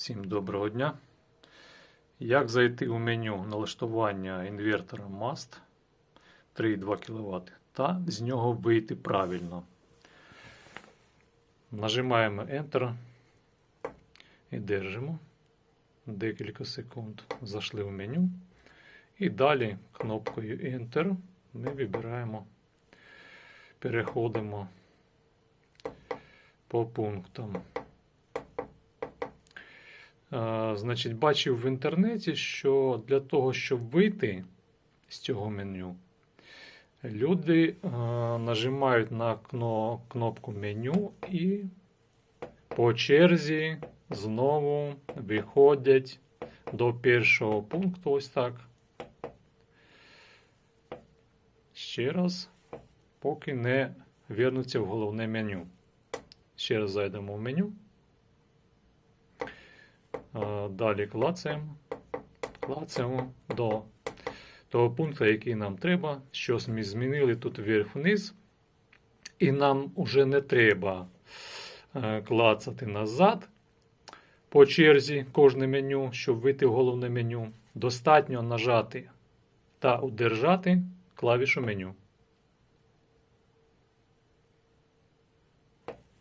Всім доброго дня. Як зайти у меню налаштування інвертора MAST 3,2 кВт та з нього вийти правильно? Нажимаємо Enter і держимо декілька секунд. Зайшли в меню. І далі кнопкою Enter ми вибираємо, переходимо по пунктам. Е, Значить, бачив в інтернеті, що для того, щоб вийти з цього меню, люди е, нажимають на кно- кнопку меню і по черзі знову виходять до першого пункту. Ось так. Ще раз, поки не вернуться в головне меню. Ще раз зайдемо в меню. Е, Далі клацаємо, клацаємо до того пункту, який нам треба. Щось ми змінили тут вверх-вниз. І нам вже не треба е, клацати назад по черзі кожне меню, щоб вийти в головне меню. Достатньо нажати та удержати клавішу меню.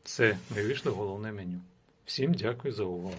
Все, ми вийшли в головне меню. Всім дякую за увагу.